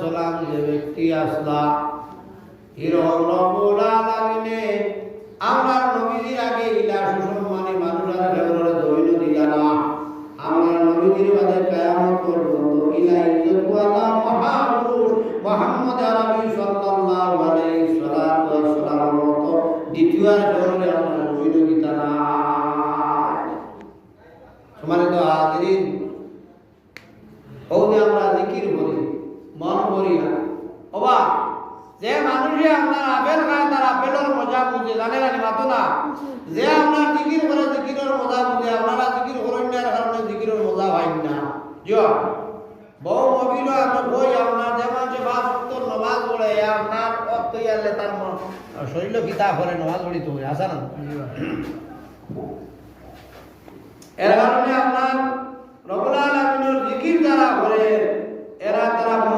সালাম যে ব্যক্তি আসলা। এরকম রব্বুল আলামিনে আমরা নবীজির আগে ইলা সুসম্মানে মানুষ আর কেবল দৈন দিলা না। আমরা নবীজির বাদে কিয়ামত পর্যন্ত ইলা ইজ্জতওয়ালা মহাপুরুষ মুহাম্মদ আরবি সাল্লাল্লাহু আলাইহি সাল্লাতু ওয়াসসালাম মতো দ্বিতীয় আর কেবল আমরা দৈন দিতা না। সম্মানিত হাজিরিন ওকে আমরা জিকির ওবা যে মানুষে আপনার আপেল খায়, তার আপেলের মজা বুঝে জানে না মাতো না? যে আপনার জিকির করে জিকিরের মজা বুঝে আপনারা জিকির করেন না কারণে জিকিরের মজা পাইন না? জিও বউ মবিল আপনার বই আপনার যে পাঁচ উত্তর নমাজ পড়ে আপনার অর্থ ইয়ালে তার শরীর কিতা করে নমাজ পড়ি তুমি আসা না? এর কারণে আপনার রবুল আলমিনের জিকির দ্বারা করে